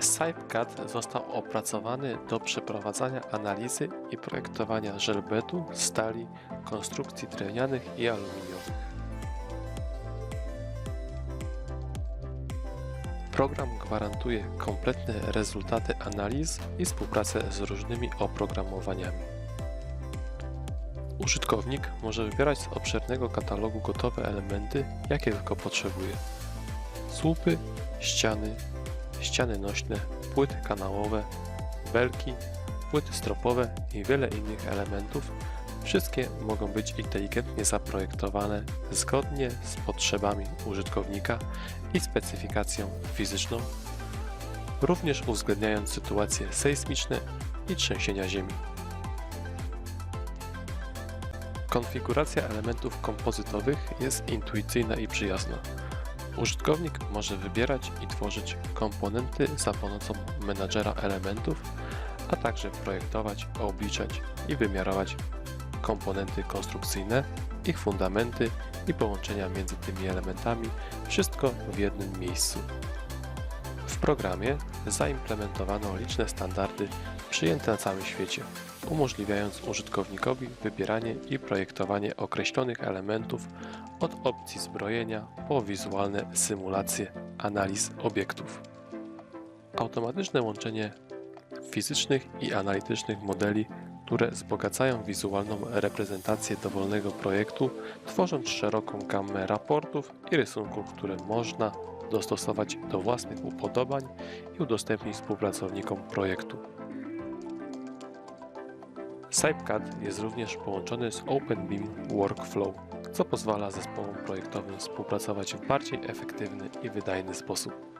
SipeCAD został opracowany do przeprowadzania analizy i projektowania żelbetu, stali, konstrukcji drewnianych i aluminiowych. Program gwarantuje kompletne rezultaty analiz i współpracę z różnymi oprogramowaniami. Użytkownik może wybierać z obszernego katalogu gotowe elementy, jakie tylko potrzebuje. Słupy, ściany, ściany nośne, płyty kanałowe, belki, płyty stropowe i wiele innych elementów. Wszystkie mogą być inteligentnie zaprojektowane zgodnie z potrzebami użytkownika i specyfikacją fizyczną, również uwzględniając sytuacje sejsmiczne i trzęsienia ziemi. Konfiguracja elementów kompozytowych jest intuicyjna i przyjazna. Użytkownik może wybierać i tworzyć komponenty za pomocą menadżera elementów, a także projektować, obliczać i wymiarować komponenty konstrukcyjne, ich fundamenty i połączenia między tymi elementami, wszystko w jednym miejscu. W programie zaimplementowano liczne standardy przyjęte na całym świecie, umożliwiając użytkownikowi wybieranie i projektowanie określonych elementów od opcji zbrojenia po wizualne symulacje analiz obiektów. Automatyczne łączenie fizycznych i analitycznych modeli, które wzbogacają wizualną reprezentację dowolnego projektu, tworząc szeroką gamę raportów i rysunków, które można dostosować do własnych upodobań i udostępnić współpracownikom projektu. SipeCAD jest również połączony z OpenBeam Workflow, co pozwala zespołom projektowym współpracować w bardziej efektywny i wydajny sposób.